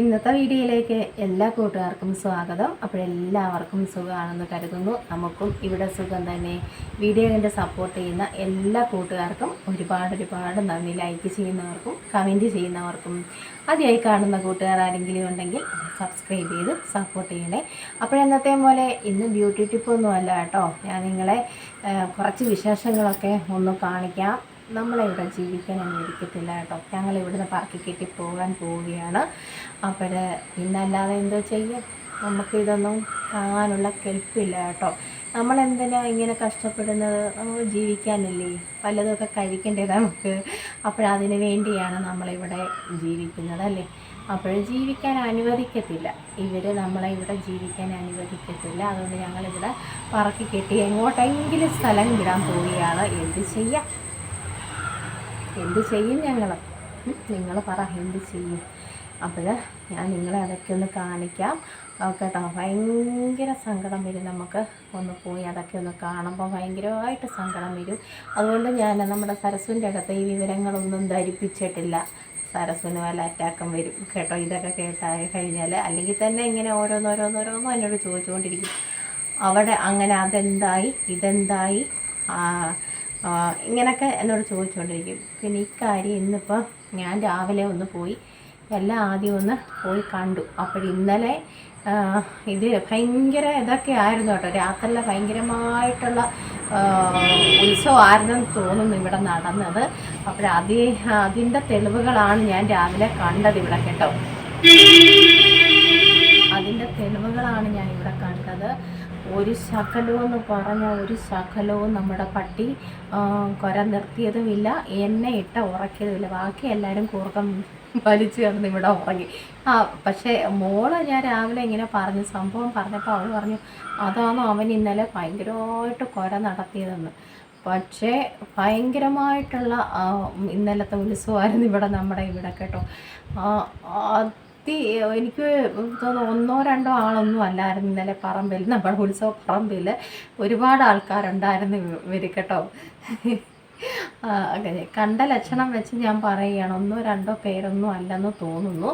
ഇന്നത്തെ വീഡിയോയിലേക്ക് എല്ലാ കൂട്ടുകാർക്കും സ്വാഗതം. അപ്പോഴെല്ലാവർക്കും സുഖമാണെന്ന് കരുതുന്നു. നമുക്കും ഇവിടെ സുഖം തന്നെ. വീഡിയോ സപ്പോർട്ട് ചെയ്യുന്ന എല്ലാ കൂട്ടുകാർക്കും ഒരുപാട് ഒരുപാട് നന്ദി. ലൈക്ക് ചെയ്യുന്നവർക്കും കമന്റ് ചെയ്യുന്നവർക്കും. ആദ്യമായി കാണുന്ന കൂട്ടുകാർ ആരെങ്കിലും ഉണ്ടെങ്കിൽ സബ്സ്ക്രൈബ് ചെയ്ത് സപ്പോർട്ട് ചെയ്യണേ. അപ്പോഴെന്നത്തെ പോലെ ഇന്ന് ബ്യൂട്ടി ടിപ്പൊന്നും അല്ല കേട്ടോ. ഞാൻ നിങ്ങളെ കുറച്ച് വിശേഷങ്ങളൊക്കെ ഒന്ന് കാണിക്കാം. നമ്മളിവിടെ ജീവിക്കാൻ അനുവദിക്കത്തില്ല. കേട്ടോ ഞങ്ങൾ ഇവിടുന്ന് പറക്കി കെട്ടി പോകാൻ പോവുകയാണ്. അപ്പോൾ പിന്നല്ലാതെ എന്തോ ചെയ്യും? നമുക്കിതൊന്നും കാണാനുള്ള കെൽപ്പില്ല കേട്ടോ. നമ്മളെന്തിനാ ഇങ്ങനെ കഷ്ടപ്പെടുന്നത്? നമുക്ക് ജീവിക്കാനല്ലേ? പലതൊക്കെ കഴിക്കണ്ടേ നമുക്ക്? അപ്പോഴതിന് വേണ്ടിയാണ് നമ്മളിവിടെ ജീവിക്കുന്നത് അല്ലേ? അപ്പോൾ ജീവിക്കാൻ അനുവദിക്കത്തില്ല. ഇവർ നമ്മളെ ഇവിടെ ജീവിക്കാൻ അനുവദിക്കത്തില്ല. അതുകൊണ്ട് ഞങ്ങളിവിടെ പറക്കി കെട്ടി എങ്ങോട്ടെങ്കിലും സ്ഥലം വിടാൻ പോവുകയാണ്. എന്ത് ചെയ്യാം? എന്ത് ചെയ്യും ഞങ്ങൾ നിങ്ങൾ പറ എന്ത് ചെയ്യും? അപ്പോൾ ഞാൻ നിങ്ങളെ അതൊക്കെ ഒന്ന് കാണിക്കാം. കേട്ടോ ഭയങ്കര സങ്കടം വരും നമുക്ക് ഒന്ന് പോയി അതൊക്കെ ഒന്ന് കാണുമ്പോൾ ഭയങ്കരമായിട്ട് സങ്കടം വരും. അതുകൊണ്ട് ഞാൻ നമ്മുടെ സരസുവിന്റെ അകത്ത് ഈ വിവരങ്ങളൊന്നും ധരിപ്പിച്ചിട്ടില്ല. സരസുവിന് വല്ല അറ്റാക്കം വരും. കേട്ടോ ഇതൊക്കെ കേട്ടായി കഴിഞ്ഞാൽ അല്ലെങ്കിൽ തന്നെ ഇങ്ങനെ ഓരോന്നോരോന്നോരോന്നും എന്നോട് ചോദിച്ചുകൊണ്ടിരിക്കും. അവിടെ അങ്ങനെ അതെന്തായി? ഇതെന്തായി? ഇങ്ങനൊക്കെ എന്നോട് ചോദിച്ചുകൊണ്ടിരിക്കും പിന്നെ ഇക്കാര്യം ഇന്നിപ്പോൾ ഞാൻ രാവിലെ ഒന്ന് പോയി എല്ലാം ആദ്യം ഒന്ന് പോയി കണ്ടു. അപ്പോൾ ഇന്നലെ ഇത് ഭയങ്കര ഇതൊക്കെ ആയിരുന്നു കേട്ടോ. രാത്രിയിലെ ഭയങ്കരമായിട്ടുള്ള ഉത്സവമായിരുന്നെന്ന് തോന്നുന്നു ഇവിടെ നടന്നത്. അപ്പോൾ അത് അതിന്റെ തെളിവുകളാണ് ഞാൻ രാവിലെ കണ്ടത് ഇവിടെ കേട്ടോ. അതിന്റെ തെളിവുകളാണ് ഞാൻ ഇവിടെ കണ്ടത്. ഒരു ശകലവും എന്ന് പറഞ്ഞ ഒരു ശകലവും നമ്മുടെ പട്ടി കൊര നിർത്തിയതുമില്ല. എന്നെ ഇട്ട ഉറക്കിയതുമില്ല. ബാക്കി എല്ലാവരും കൂർക്കം വലിച്ചു കിടന്ന് ഇവിടെ ഉറങ്ങി. ആ പക്ഷേ മോൾ ഞാൻ രാവിലെ ഇങ്ങനെ പറഞ്ഞു സംഭവം പറഞ്ഞപ്പോൾ അവൾ പറഞ്ഞു അതാണോ അവൻ ഇന്നലെ ഭയങ്കരമായിട്ട് കൊര നടത്തിയതെന്ന്? പക്ഷേ ഭയങ്കരമായിട്ടുള്ള ഇന്നലത്തെ ഉത്സവമായിരുന്നു ഇവിടെ നമ്മുടെ ഇവിടെ കേട്ടോ. അതി എനിക്ക് ഒന്നോ രണ്ടോ ആളൊന്നും അല്ലായിരുന്നു ഇന്നലെ പറമ്പിൽ നമ്മുടെ ഉത്സവ പറമ്പിൽ ഒരുപാട് ആൾക്കാരുണ്ടായിരുന്നു ഇവർ കേട്ടോ. കണ്ട ലക്ഷണം വെച്ച് ഞാൻ പറയുകയാണ് ഒന്നോ രണ്ടോ പേരൊന്നും അല്ലെന്ന് തോന്നുന്നു.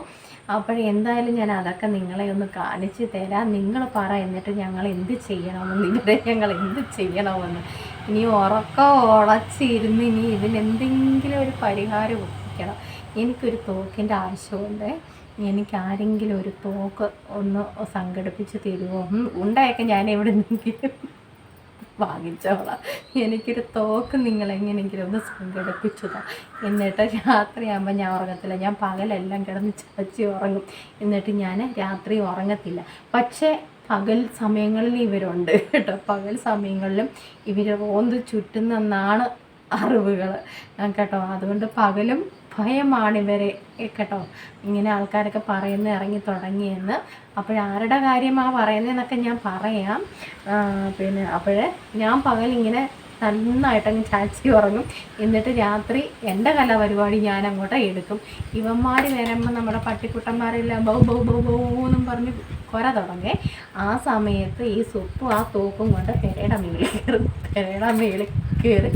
അപ്പോൾ എന്തായാലും ഞാൻ അതൊക്കെ നിങ്ങളെ ഒന്ന് കാണിച്ച് തരാം. നിങ്ങൾ പറ എന്നിട്ട് ഞങ്ങൾ എന്ത് ചെയ്യണമെന്ന് ഇവിടെ ഞങ്ങൾ എന്ത് ചെയ്യണമെന്ന്. ഇനി ഉറക്കം ഉളച്ചിരുന്ന് ഇനി ഇതിനെന്തെങ്കിലും ഒരു പരിഹാരം ഒപ്പിക്കണം. എനിക്കൊരു തോക്കിന്റെ ആവശ്യമുണ്ട്. എനിക്ക് ആരെങ്കിലും ഒരു തോക്ക് ഒന്ന് സംഘടിപ്പിച്ച് തരുമോ ഉണ്ടായൊക്കെ ഞാൻ എവിടെ നിന്നെങ്കിലും വാങ്ങിച്ചോളാം. എനിക്കൊരു തോക്ക് നിങ്ങൾ എങ്ങനെയെങ്കിലും ഒന്ന് സംഘടിപ്പിച്ചതാ. എന്നിട്ട് രാത്രിയാകുമ്പോൾ ഞാൻ ഉറങ്ങത്തില്ല. ഞാൻ പകലെല്ലാം കിടന്ന് ചാച്ചി ഉറങ്ങും. എന്നിട്ട് ഞാൻ രാത്രി ഉറങ്ങത്തില്ല. പക്ഷേ പകൽ സമയങ്ങളിൽ ഇവരുണ്ട് കേട്ടോ. പകൽ സമയങ്ങളിലും ഇവർ ഓന്ത് ചുറ്റുന്നെന്നാണ് അറിവുകൾ കേട്ടോ. അതുകൊണ്ട് പകലും ഭയമാണ് ഇവരെ കേട്ടോ? ഇങ്ങനെ ആൾക്കാരൊക്കെ പറയുന്ന ഇറങ്ങി തുടങ്ങിയെന്ന്. അപ്പോഴാരുടെ കാര്യമാണ് പറയുന്നതെന്നൊക്കെ ഞാൻ പറയാം. പിന്നെ അപ്പോഴേ ഞാൻ പകലിങ്ങനെ നന്നായിട്ടങ്ങ് ചാച്ചി ഉറങ്ങും. എന്നിട്ട് രാത്രി എന്റെ കലാപരിപാടി ഞാൻ അങ്ങോട്ട് എടുക്കും. ഇവന്മാർ വരുമ്പോൾ നമ്മുടെ പട്ടിക്കുട്ടന്മാരെല്ലാം ബൗ ബൗ ബൗ ബൗ പറഞ്ഞ് കൊര തുടങ്ങേ. ആ സമയത്ത് ഈ സുപ്പും ആ തോക്കും കൊണ്ട് പെരയുടെ മേളിൽ കയറും. പെരയുടെ മേളിൽ കയറി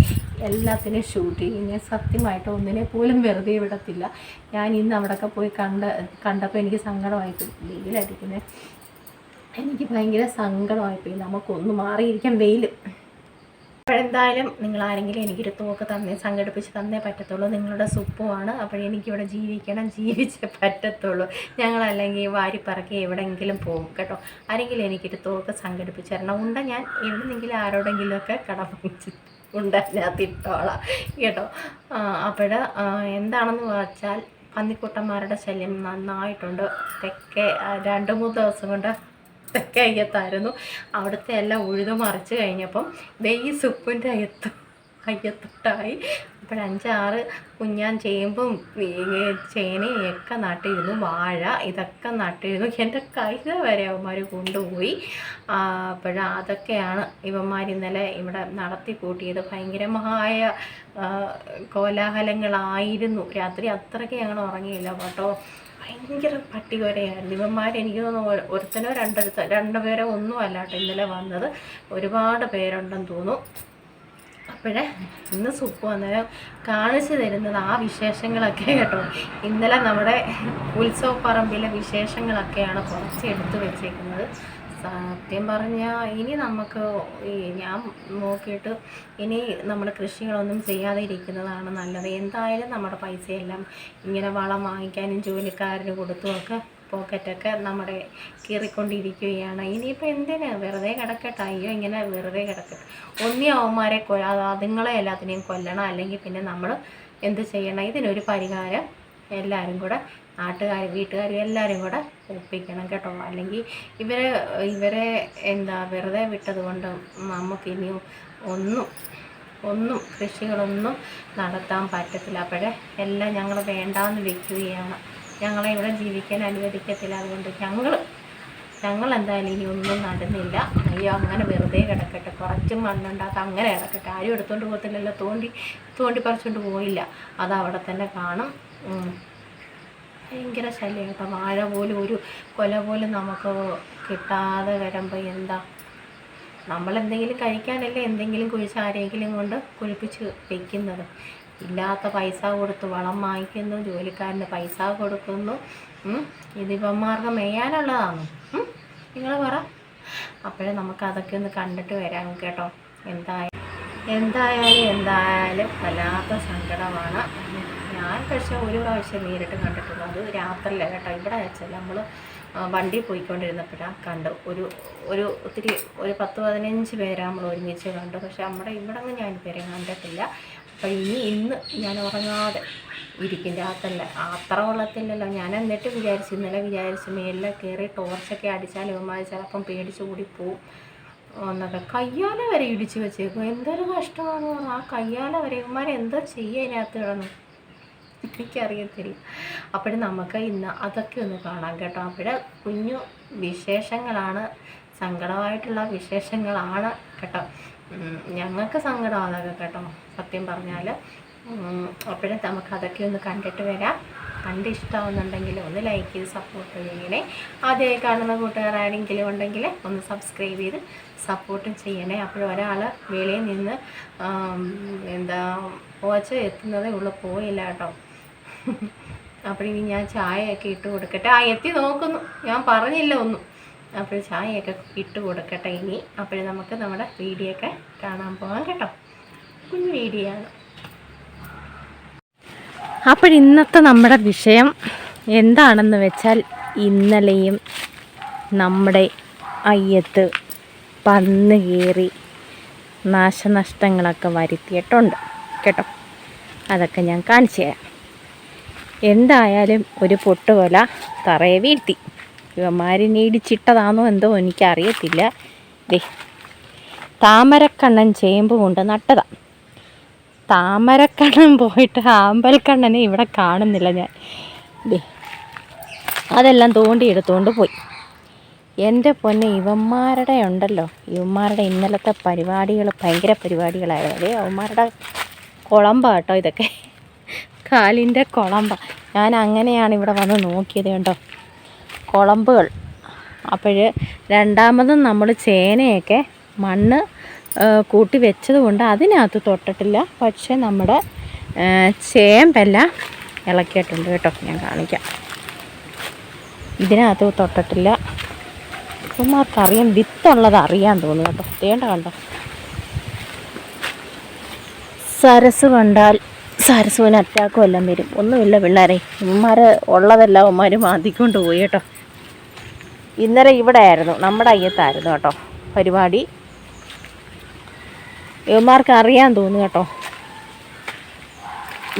എല്ലാത്തിനെയും ഷൂട്ട് ചെയ്യും. ഞാൻ സത്യമായിട്ട് ഒന്നിനെ പോലും വെറുതെ വിടത്തില്ല. ഞാൻ ഇന്ന് അവിടെയൊക്കെ പോയി കണ്ട കണ്ടപ്പോൾ എനിക്ക് സങ്കടമായിപ്പോയി. വെയിലടിക്കുന്നത് എനിക്ക് ഭയങ്കര സങ്കടമായിപ്പോയി. നമുക്കൊന്ന് മാറിയിരിക്കാം വെയിൽ അപ്പോഴെന്തായാലും നിങ്ങൾ ആരെങ്കിലും എനിക്കൊരു തോക്ക് തന്നേ സംഘടിപ്പിച്ച് തന്നേ പറ്റത്തുള്ളൂ. നിങ്ങളുടെ സുപ്പുമാണ് അപ്പോഴെനിക്കിവിടെ ജീവിക്കണം ജീവിച്ചേ പറ്റത്തുള്ളൂ. ഞങ്ങളല്ലെങ്കിൽ വാരിപ്പറക്കി എവിടെയെങ്കിലും പോകും കേട്ടോ. ആരെങ്കിലും എനിക്കൊരു തോക്ക് സംഘടിപ്പിച്ച് തരണം ഉണ്ട ഞാൻ എവിടെന്നെങ്കിലും ആരോടെങ്കിലുമൊക്കെ കട വാങ്ങിച്ച് ഉണ്ടതിനകത്തിട്ടോളാം കേട്ടോ. അപ്പോൾ എന്താണെന്ന് വെച്ചാൽ പന്നിക്കൂട്ടന്മാരുടെ ശല്യം നന്നായിട്ടുണ്ട്. തെക്കേ രണ്ട് മൂന്ന് ദിവസം കൊണ്ട് തെക്കേ അയ്യത്തായിരുന്നു. അവിടുത്തെ എല്ലാം ഉഴുതു മറിച്ച് കഴിഞ്ഞപ്പം ഈ സുപ്പിന്റെ അയ്യത്ത് അയ്യത്തൊട്ടായി. അപ്പോൾ അഞ്ചാറ് കുഞ്ഞാൻ ചേമ്പും ചേനയൊക്കെ നട്ടിരുന്നു. വാഴ ഇതൊക്കെ നട്ടിരുന്നു. എന്റെ കൈത വരെ അവന്മാർ കൊണ്ടുപോയി. അപ്പോൾ അതൊക്കെയാണ് ഇവന്മാർ ഇന്നലെ ഇവിടെ നടത്തി കൂട്ടിയത്. ഭയങ്കരമായ കോലാഹലങ്ങളായിരുന്നു. രാത്രി അത്രയ്ക്ക് ഞങ്ങൾ ഉറങ്ങിയില്ല കേട്ടോ. ഭയങ്കര പട്ടികൊരയായിരുന്നു ഇവന്മാർ എനിക്ക് തോന്നുന്നു ഒരു- ഒരുത്തനോ രണ്ടടുത്ത രണ്ടുപേരോ ഒന്നും അല്ലാട്ടോ ഇന്നലെ വന്നത്. ഒരുപാട് പേരുണ്ടെന്ന് തോന്നുന്നു. അപ്പോഴേ ഇന്ന് സുപ്പ് അന്നേരം കാണിച്ചു തരുന്നത് ആ വിശേഷങ്ങളൊക്കെ കേട്ടോ. ഇന്നലെ നമ്മുടെ ഉത്സവപ്പറമ്പിലെ വിശേഷങ്ങളൊക്കെയാണ് കുറച്ച് എടുത്തു വെച്ചേക്കുന്നത്. സത്യം പറഞ്ഞാൽ ഇനി നമുക്ക് ഈ ഞാൻ നോക്കിയിട്ട് ഇനി നമ്മൾ കൃഷികളൊന്നും ചെയ്യാതെ ഇരിക്കുന്നതാണ് നല്ലത്. എന്തായാലും നമ്മുടെ പൈസയെല്ലാം ഇങ്ങനെ വളം വാങ്ങിക്കാനും ജോലിക്കാരന് കൊടുത്തുമൊക്കെ പോക്കറ്റൊക്കെ നമ്മുടെ കീറിക്കൊണ്ടിരിക്കുകയാണ്. ഇനിയിപ്പോൾ എന്തിന്? വെറുതെ കിടക്കട്ടെ. അയ്യോ ഇങ്ങനെ വെറുതെ കിടക്കട്ടെ ഒന്നി അവന്മാരെ കൊ അത് അതുങ്ങളെ എല്ലാത്തിനെയും കൊല്ലണം. അല്ലെങ്കിൽ പിന്നെ നമ്മൾ എന്ത് ചെയ്യണം? ഇതിനൊരു പരിഹാരം എല്ലാവരും കൂടെ നാട്ടുകാർ വീട്ടുകാർ എല്ലാവരും കൂടെ ഒപ്പിക്കണം കേട്ടോ. അല്ലെങ്കിൽ ഇവരെ ഇവരെ എന്താ വെറുതെ വിട്ടത് കൊണ്ട് നമുക്ക് ഇനിയും ഒന്നും ഒന്നും കൃഷികളൊന്നും നടത്താൻ പറ്റത്തില്ല. അപ്പോഴേ എല്ലാം ഞങ്ങൾ വേണ്ടാന്ന് വെക്കുകയാണ്. ഞങ്ങളെ ഇവിടെ ജീവിക്കാൻ അനുവദിക്കത്തില്ല. അതുകൊണ്ട് ഞങ്ങൾ ഞങ്ങൾ എന്തായാലും ഇനി ഒന്നും നടന്നില്ല. അയ്യോ അങ്ങനെ വെറുതെ കിടക്കട്ടെ. കുറച്ച് മണ്ണുണ്ടാക്കുക അങ്ങനെ കിടക്കട്ടെ. ആരും എടുത്തുകൊണ്ട് പോകത്തില്ലല്ലോ. തോണ്ടി തോണ്ടി പറിച്ചുകൊണ്ട് പോയില്ല. അത് അവിടെ തന്നെ കാണും. ഭയങ്കര ശല്യം കേട്ടോ വാഴ പോലും ഒരു കൊല പോലും നമുക്ക് കിട്ടാതെ വരുമ്പോൾ എന്താ? നമ്മളെന്തെങ്കിലും കഴിക്കാനല്ലേ എന്തെങ്കിലും കുഴിച്ച് ആരെങ്കിലും കൊണ്ട് കുഴിപ്പിച്ച് വെക്കുന്നത്. ഇല്ലാത്ത പൈസ കൊടുത്ത് വളം വാങ്ങിക്കുന്നു ജോലിക്കാരന് പൈസ കൊടുക്കുന്നു. ഇതിപ്പന്മാർക്ക് മെയ്യാനുള്ളതാണ് നിങ്ങൾ പറ. അപ്പോഴേ നമുക്ക് അതൊക്കെ ഒന്ന് കണ്ടിട്ട് വരാം കേട്ടോ. എന്തായാലും എന്തായാലും എന്തായാലും വല്ലാത്ത സങ്കടമാണ്. ഞാൻ പക്ഷേ ഒരു പ്രാവശ്യം നേരിട്ട് കണ്ടിട്ടുള്ളൂ അത് രാത്രിയില്ല കേട്ടോ. ഇവിടെ വെച്ചാൽ നമ്മൾ വണ്ടി പോയിക്കൊണ്ടിരുന്നപ്പോഴാണ് കണ്ടു. ഒരു ഒരു ഒത്തിരി ഒരു പത്ത് പതിനഞ്ച് പേരെ നമ്മൾ ഒരുമിച്ച് കണ്ടു. പക്ഷേ നമ്മുടെ ഇവിടെ ഒന്നും ഞാൻ പേരെ കണ്ടിട്ടില്ല. അപ്പോൾ ഇനി ഇന്ന് ഞാൻ ഉറങ്ങാതെ ഇരിക്കും രാത്രിയിൽ അത്ര കൊള്ളത്തില്ലല്ലോ ഞാൻ എന്നിട്ട് വിചാരിച്ചു ഇന്നലെ വിചാരിച്ചു മേലിൽ കയറി ടോർച്ചൊക്കെ അടിച്ചാൽ ഇവന്മാർ ചിലപ്പം പേടിച്ച് കൂടി പോവും. എന്നൊക്കെ കയ്യാല വരെ ഇടിച്ച് വെച്ചേക്കും. എന്തൊരു കഷ്ടമാണ് ആ കയ്യാല വരെ ഇവന്മാർ എന്തോ ചെയ്യുക അതിനകത്ത് കിടന്നു? എനിക്കറിയത്തില്ല അപ്പോൾ നമുക്ക് ഇന്ന് അതൊക്കെ ഒന്ന് കാണാം കേട്ടോ. അപ്പോൾ കുഞ്ഞു വിശേഷങ്ങളാണ് സങ്കടമായിട്ടുള്ള വിശേഷങ്ങളാണ് കേട്ടോ. ഞങ്ങൾക്ക് സങ്കടമാണ് അതൊക്കെ കേട്ടോ സത്യം പറഞ്ഞാൽ അപ്പോഴും നമുക്ക് അതൊക്കെ ഒന്ന് കണ്ടിട്ട് വരാം. കണ്ട് ഇഷ്ടമാവുന്നുണ്ടെങ്കിൽ ഒന്ന് ലൈക്ക് ചെയ്ത് സപ്പോർട്ട് ചെയ്യണേ ആദ്യമായി കാണുന്ന കൂട്ടുകാരാരെങ്കിലും ഉണ്ടെങ്കിൽ ഒന്ന് സബ്സ്ക്രൈബ് ചെയ്ത് സപ്പോർട്ട് ചെയ്യണേ. അപ്പോൾ ഒരാൾ വെളിയിൽ നിന്ന് എന്താ പോച്ച എത്തുന്നതേ ഉള്ളൂ. പോയില്ല കേട്ടോ. അപ്പോൾ ഇനി ഞാൻ ചായയൊക്കെ ഇട്ട് കൊടുക്കട്ടെ. ആ എത്തി നോക്കുന്നു. ഞാൻ പറഞ്ഞില്ല ഒന്നും. അപ്പോൾ ചായയൊക്കെ ഇട്ട് കൊടുക്കട്ടെ ഇനി. അപ്പോൾ നമുക്ക് നമ്മുടെ വീഡിയോ ഒക്കെ കാണാൻ പോകാം കേട്ടോ. കുഞ്ഞു വീഡിയോ ആണ്. അപ്പോൾ ഇന്നത്തെ നമ്മുടെ വിഷയം എന്താണെന്ന് വെച്ചാൽ ഇന്നലെയും നമ്മുടെ അയ്യത്ത് പന്ന് കയറി നാശനഷ്ടങ്ങളൊക്കെ വരുത്തിയിട്ടുണ്ട്. കേട്ടോ? അതൊക്കെ ഞാൻ കാണിച്ചു തരാം. എന്തായാലും ഒരു പൊട്ടുകൊല തറയെ വീഴ്ത്തി. ഇവന്മാരിനെ ഇടിച്ചിട്ടതാണോ എന്തോ എനിക്കറിയത്തില്ല. ദേ താമരക്കണ്ണൻ ചേമ്പ് കൊണ്ട് നട്ടതാ. താമരക്കണ്ണൻ പോയിട്ട് ആമ്പൽക്കണ്ണനെ ഇവിടെ കാണുന്നില്ല ഞാൻ. ദേ അതെല്ലാം തോണ്ടി എടുത്തുകൊണ്ട് പോയി. എന്റെ പൊന്നെ ഇവന്മാരുടെ ഉണ്ടല്ലോ. ഇവന്മാരുടെ ഇന്നലത്തെ പരിപാടികൾ ഭയങ്കര പരിപാടികളായിരുന്നു. അതെ അവന്മാരുടെ കുളമ്പാട്ടോ ഇതൊക്കെ. കാലിന്റെ കുളമ്പ. ഞാൻ അങ്ങനെയാണ് ഇവിടെ വന്ന് നോക്കിയത് കേട്ടോ കുളമ്പുകൾ. അപ്പോൾ രണ്ടാമതും നമ്മൾ ചേനയൊക്കെ മണ്ണ് കൂട്ടി വെച്ചത് കൊണ്ട് അതിനകത്ത് തൊട്ടിട്ടില്ല. പക്ഷേ നമ്മുടെ ചേമ്പെല്ലാം ഇളക്കിയിട്ടുണ്ട് കേട്ടോ. ഞാൻ കാണിക്കാം. ഇതിനകത്ത് തൊട്ടിട്ടില്ല. ഇവന്മാർക്കറിയാം വിത്തുള്ളത് അറിയാൻ തോന്നുന്നു കേട്ടോ. തേണ്ട കണ്ടോ? സരസ് കണ്ടാൽ സരസുവിന് അറ്റാക്കും എല്ലാം വരും. ഒന്നുമില്ല പിള്ളേരെ. ഉമ്മാർ ഉള്ളതെല്ലാം ഉമ്മാർ മാന്തിക്കൊണ്ട് പോയി കേട്ടോ. ഇന്നലെ ഇവിടെ ആയിരുന്നു. നമ്മുടെ അയ്യത്തായിരുന്നു കേട്ടോ പരിപാടി. ഇവന്മാർക്ക് അറിയാൻ തോന്നുന്നു കേട്ടോ.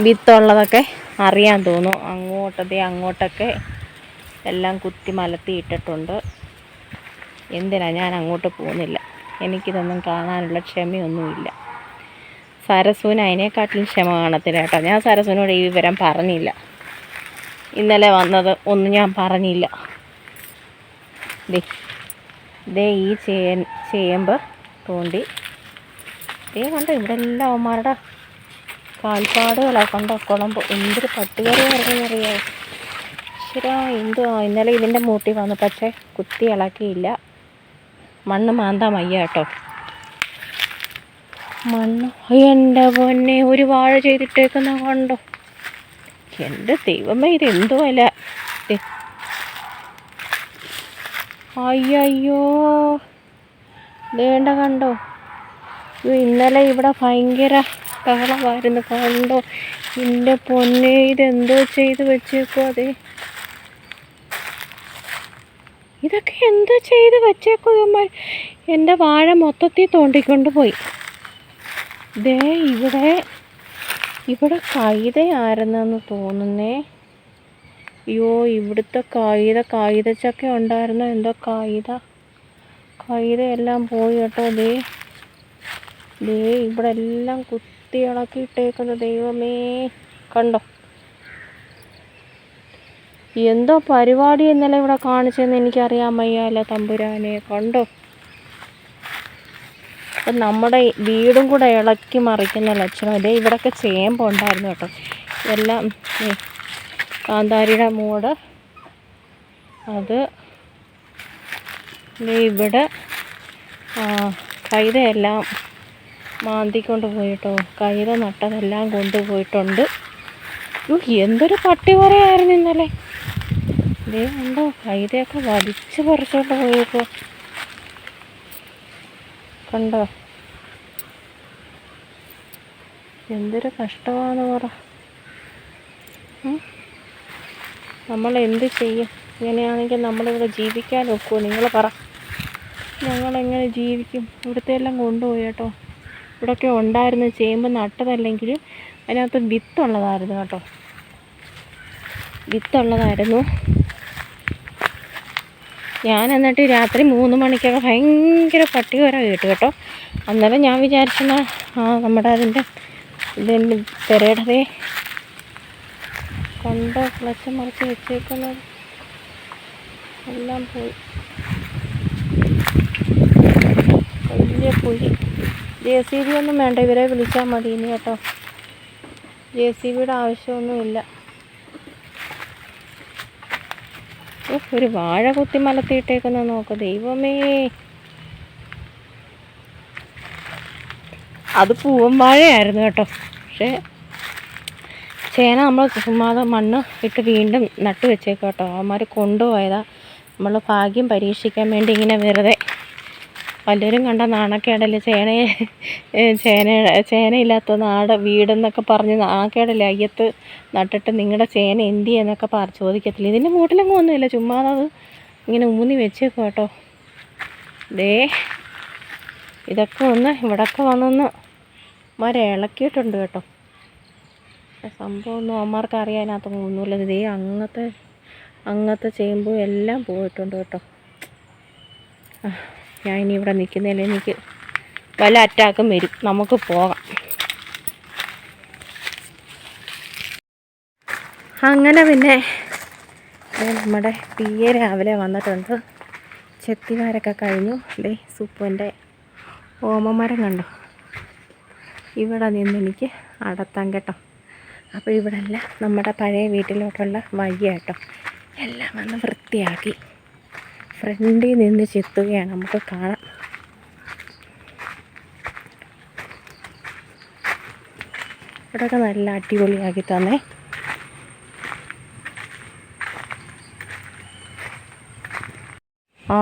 വിത്തുള്ളതൊക്കെ അറിയാൻ തോന്നും അങ്ങോട്ടതേ അങ്ങോട്ടൊക്കെ എല്ലാം കുത്തി മലത്തി ഇട്ടിട്ടുണ്ട്. എന്തിനാ ഞാൻ അങ്ങോട്ട് പോകുന്നില്ല? എനിക്കിതൊന്നും കാണാനുള്ള ക്ഷമയൊന്നുമില്ല. സരസുവിന് അതിനെക്കാട്ടിലും ക്ഷമ കാണത്തില്ല കേട്ടോ. ഞാൻ സരസുവിനോട് ഈ വിവരം പറഞ്ഞില്ല. ഇന്നലെ വന്നത് ഒന്നും ഞാൻ പറഞ്ഞില്ല. ദേ ഈ ചേ ചേമ്പ് തോണ്ടി. ദേ കണ്ടോ ഇവിടെ എല്ലാം അവന്മാരുടെ കാൽപ്പാടുകളാണ് കണ്ടോ കുളമ്പ്. എന്തൊരു പട്ടുകറി ഇറങ്ങിയറിയോ ശരിയാ എന്തുവാ? ഇന്നലെ ഇതിന്റെ മൂട്ടി വന്നു. പക്ഷേ കുത്തി ഇളക്കിയില്ല. മണ്ണ് മാന്താൻ വയ്യ കേട്ടോ. മണ്ണ്. എന്റെ പൊന്നെ? ഒരു വാഴ ചെയ്തിട്ടേക്കുന്ന കണ്ടോ? എന്റെ ദൈവമേ ഇത് എന്തോ അല്ല അയ്യോ വേണ്ട കണ്ടോ? ഇന്നലെ ഇവിടെ ഭയങ്കര ബഹളമായിരുന്നു കണ്ടോ? എന്റെ പൊന്നെ ഇതെന്തോ ചെയ്ത് വെച്ചേക്കോ അതെ ഇതൊക്കെ എന്തോ ചെയ്ത് വെച്ചേക്കോ എന്റെ വാഴ മൊത്തത്തിൽ തോണ്ടിക്കൊണ്ട് പോയി. ദേ ഇവിടെ ഇവിടെ കൈതയായിരുന്നെന്ന് തോന്നുന്നേ. അയ്യോ ഇവിടുത്തെ കൈത കൈതച്ചക്ക ഉണ്ടായിരുന്നോ? എന്തോ കൈത കൈതയെല്ലാം പോയി കേട്ടോ ദേ. ദേ ഇവിടെ എല്ലാം കുത്തി ഇളക്കി ഇട്ടേക്കുന്നു ദൈവമേ. കണ്ടോ? എന്തോ പരിപാടി ഇന്നലെ ഇവിടെ കാണിച്ചെന്ന് എനിക്കറിയാൻ വയ്യാല തമ്പുരാനെ. കണ്ടോ? അപ്പം നമ്മുടെ വീടും കൂടെ ഇളക്കി മറിക്കുന്ന ലക്ഷണം. ഇതേ ഇവിടെയൊക്കെ ചേമ്പുണ്ടായിരുന്നു കേട്ടോ. എല്ലാം കാന്താരിയുടെ മൂട്. അത് ഇവിടെ കൈതയെല്ലാം മാന്തിക്കൊണ്ട് പോയിട്ടോ. കൈത നട്ടതെല്ലാം കൊണ്ടുപോയിട്ടുണ്ട്. എന്തൊരു പട്ടി പറയായിരുന്നു ഇന്നലെ. ഇതേ ഉണ്ടോ കൈതയൊക്കെ വലിച്ചു പറിച്ചുകൊണ്ട് പോയപ്പോ. കണ്ടോ? എന്തൊരു കഷ്ടമാണ് പറ. നമ്മൾ എന്ത് ചെയ്യും? ഇങ്ങനെയാണെങ്കിൽ നമ്മളിവിടെ ജീവിക്കാൻ ഒക്കുമോ നിങ്ങൾ പറ. ഞങ്ങളെങ്ങനെ ജീവിക്കും? ഇവിടുത്തെ എല്ലാം കൊണ്ടുപോയി കേട്ടോ. ഇവിടെയൊക്കെ ഉണ്ടായിരുന്നു ചേമ്പ് നട്ടതല്ലെങ്കിലും അതിനകത്ത് വിത്തുള്ളതായിരുന്നു കേട്ടോ. വിത്തുള്ളതായിരുന്നു. ഞാൻ എന്നിട്ട് രാത്രി മൂന്ന് മണിക്കൊക്കെ ഭയങ്കര പട്ടി വരെ കേട്ടു കേട്ടോ. അന്നേരം ഞാൻ വിചാരിച്ചെന്നാ ആ നമ്മുടെ അതിന്റെ ഇതിന്റെ പെരേടതേ കണ്ടോ ക്ലച്ച് മറിച്ച് വെച്ചേക്കുന്നത്. എല്ലാം പോയി. വലിയ പോയി ജെ സി ബി ഒന്നും വേണ്ട ഇവരെ വിളിച്ചാൽ മതി ഇനി കേട്ടോ. ജെ സി ബിയുടെ ആവശ്യമൊന്നുമില്ല. ഒരു വാഴ കുത്തി മലത്തിയിട്ടേക്കുന്ന നോക്ക് ദൈവമേ. അത് പൂവൻ വാഴയായിരുന്നു കേട്ടോ. പക്ഷേ ചേന നമ്മൾ ചുമ്മാതെ മണ്ണ് ഇട്ട് വീണ്ടും നട്ട് കേട്ടോ. അവന്മാർ കൊണ്ടുപോയതാണ് നമ്മൾ ഭാഗ്യം പരീക്ഷിക്കാൻ വേണ്ടി ഇങ്ങനെ വെറുതെ പലരും കണ്ട നാണക്കേടല്ലേ? ചേനയെ ചേന ചേനയില്ലാത്ത നാട് വീടെന്നൊക്കെ പറഞ്ഞ് നാണക്കേടല്ലേ? അയ്യത്ത് നട്ടിട്ട് നിങ്ങളുടെ ചേന എന്തി എന്നൊക്കെ പറ ചോദിക്കത്തില്ല? ഇതിന്റെ മൂട്ടിലൊന്നും ഒന്നുമില്ല ചുമ്മാതെ അത് ഇങ്ങനെ ഊന്നി വെച്ചേക്കും കേട്ടോ. ദേ ഇതൊക്കെ ഒന്ന് ഇവിടൊക്കെ വന്നൊന്ന് മര ഇളക്കിയിട്ടുണ്ട് കേട്ടോ. സംഭവം ഒന്നും അമ്മമാർക്ക് അറിയാനകത്ത് ഒന്നുമില്ല. ഇതേ അങ്ങത്തെ അങ്ങത്തെ ചേമ്പും എല്ലാം പോയിട്ടുണ്ട് കേട്ടോ. ആ, ഞാൻ ഇനി ഇവിടെ നിൽക്കുന്നതിൽ എനിക്ക് വല്ല അറ്റാക്കും വരും. നമുക്ക് പോകാം. അങ്ങനെ പിന്നെ നമ്മുടെ പി എ രാവിലെ വന്നിട്ടുണ്ട്. ചെത്തിമാരൊക്കെ കഴിഞ്ഞു. ദേ സുപ്പുവിന്റെ ഓമമരം കണ്ടു. ഇവിടെ നിന്ന് എനിക്ക് അടത്താം കേട്ടോ. അപ്പോൾ ഇവിടെ എല്ലാം നമ്മുടെ പഴയ വീട്ടിലോട്ടുള്ള വഴിയാട്ടോ എല്ലാം വന്ന് വൃത്തിയാക്കി. ഫ്രണ്ടിൽ നിന്ന് ചെത്തുകയാണ്. നമുക്ക് കാണാം. ഇവിടെയൊക്കെ നല്ല അടിപൊളിയാക്കി തന്നേ. ആ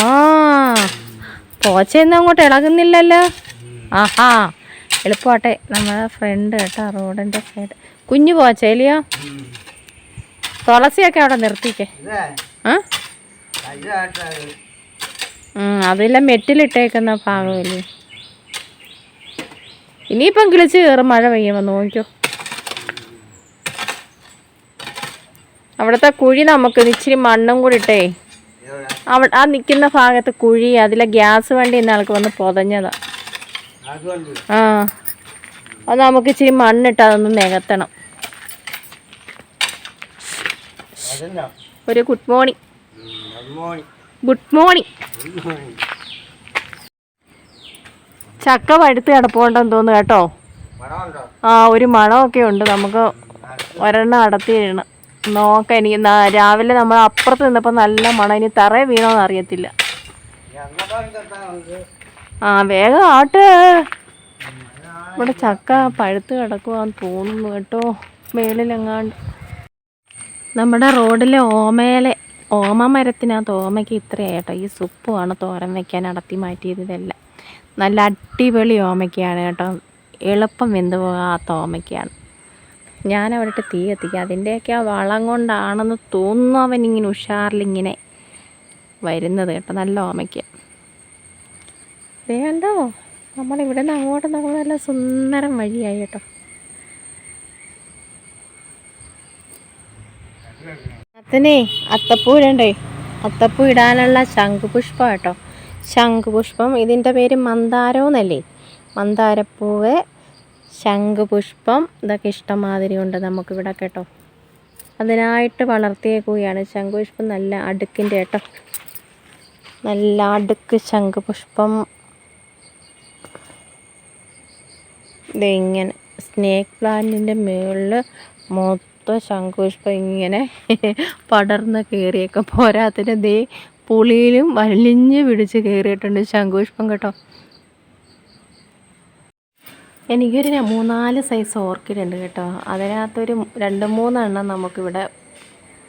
പോച്ചയൊന്നും അങ്ങോട്ട് ഇളകുന്നില്ലല്ലോ. ആഹാ എളുപ്പമാട്ടെ നമ്മളെ ഫ്രണ്ട് കേട്ടോ റോഡിന്റെ സൈഡ് കുഞ്ഞു പോച്ചയില്ലയോ തുളസിയൊക്കെ അവിടെ നിർത്തിക്കേ. ആ? അതെല്ലാം മെറ്റിലിട്ടേക്കുന്ന ഭാഗമല്ലേ ഇനിയിപ്പം കിളിച്ച് കയറും മഴ പെയ്യുമ്പോൾ നോക്കിക്കോ. അവിടുത്തെ കുഴി നമുക്ക് ഇച്ചിരി മണ്ണും കൂടി ഇട്ടേ. അവ ആ നിൽക്കുന്ന ഭാഗത്ത് കുഴി അതിലെ ഗ്യാസ് വണ്ടി ഇന്ന ആൾക്ക് വന്ന് പൊതഞ്ഞതാ. ആ അത് നമുക്ക് ഇച്ചിരി മണ്ണിട്ട് അതൊന്ന് നികത്തണം. ഒരു ഗുഡ് മോർണിംഗ്. Good morning. ചക്ക പഴുത്ത് കിടപ്പുണ്ടെന്ന് തോന്നുന്നു കേട്ടോ. ആ ഒരു മണമൊക്കെ ഉണ്ട്. നമുക്ക് ഒരെണ്ണം അടത്തിയിടണം. നോക്കാം എനിക്ക് രാവിലെ നമ്മൾ അപ്പുറത്ത് നിന്നപ്പോൾ നല്ല മണം. ഇനി തറ വീണോന്ന് അറിയത്തില്ല. ആ വേഗം ആട്ട്. ഇവിടെ ചക്ക പഴുത്ത് കിടക്കുവാന്ന് തോന്നുന്നു കേട്ടോ. മേളിലെങ്ങാണ്ട്. നമ്മുടെ റോഡിലെ ഓമയിലെ ഓമ മരത്തിനകത്ത് ഓമയ്ക്ക് ഇത്രയായിട്ടോ. ഈ സുപ്പുമാണ് തോരൻ വെക്കാൻ അടത്തി മാറ്റിയത് ഇതെല്ലാം. നല്ല അടിപൊളി ഓമയ്ക്കാണ് കേട്ടോ. എളുപ്പം വെന്ത് പോകാത്ത ഓമയ്ക്കാണ്. ഞാൻ അവരുടെ തീ കത്തിക്കുക അതിന്റെയൊക്കെ ആ വളം കൊണ്ടാണെന്ന് തോന്നുന്നു ഇങ്ങനെ ഉഷാറിലിങ്ങനെ വരുന്നത് കേട്ടോ. നല്ല ഓമയ്ക്ക്. വേണ്ടോ നമ്മളിവിടെ നിന്ന് അങ്ങോട്ട് നമ്മൾ നല്ല സുന്ദരം വഴിയായി കേട്ടോ. അത്തനെ അത്തപ്പൂ ഇടണ്ടേ? അത്തപ്പൂ ഇടാനുള്ള ശംഖുപുഷ്പം കേട്ടോ ശംഖുപുഷ്പം ഇതിന്റെ പേര് മന്ദാരം എന്നല്ലേ മന്ദാരപ്പൂവ് ശംഖുപുഷ്പം ഇതൊക്കെ ഇഷ്ടമാതിരി ഉണ്ട് നമുക്കിവിടെ കേട്ടോ. അതിനായിട്ട് വളർത്തിയേക്കുകയാണ് ശംഖുപുഷ്പം. നല്ല അടുക്കിന്റെ കേട്ടോ. നല്ല അടുക്ക് ശംഖുപുഷ്പം. ദേ ഇങ്ങനെ സ്നേക്ക് പ്ലാന്റിന്റെ മുകളിൽ മൊത്തം ശംഖുപുഷ്പം ഇങ്ങനെ പടർന്ന് കയറിയൊക്കെ പോരാത്തിന് ദേ പുളിയിലും വലിഞ്ഞ് പിടിച്ച് കയറിയിട്ടുണ്ട് ശംഖുപുഷ്പം കേട്ടോ. എനിക്കൊരു മൂന്നാൽ സൈസ് ഓർക്കിഡ് ഉണ്ട് കേട്ടോ. അതിനകത്തൊരു രണ്ട് മൂന്നെണ്ണം നമുക്കിവിടെ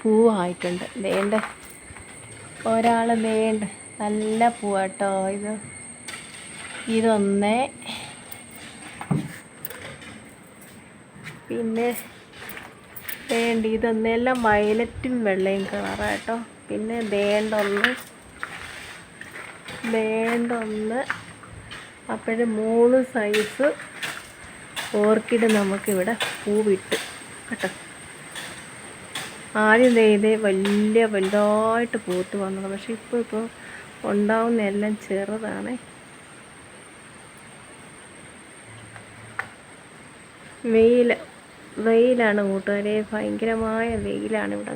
പൂവായിട്ടുണ്ട്. വേണ്ട ഒരാൾ വേണ്ട നല്ല പൂവാട്ടോ ഇത്. ഇതൊന്നേ. പിന്നെ വേണ്ട ഇതൊന്നെല്ലാം വയലറ്റും വെള്ളയും കളറാട്ടോ പിന്നെ വേണ്ട ഒന്ന് വേണ്ട ഒന്ന് അപ്പോഴും മൂന്ന് സൈസ് ഓർക്കിഡ് നമുക്കിവിടെ പൂവിട്ട് കേട്ടോ. ആദ്യം ചെയ്ത് വലിയ വലുതായിട്ട് പൂത്ത് വന്നത്. പക്ഷെ ഇപ്പോൾ ഇപ്പോൾ ഉണ്ടാവുന്ന എല്ലാം ചെറുതാണ്. വെയിൽ വെയിലാണ് കൂട്ടുകാരെ. ഭയങ്കരമായ വെയിലാണ് ഇവിടെ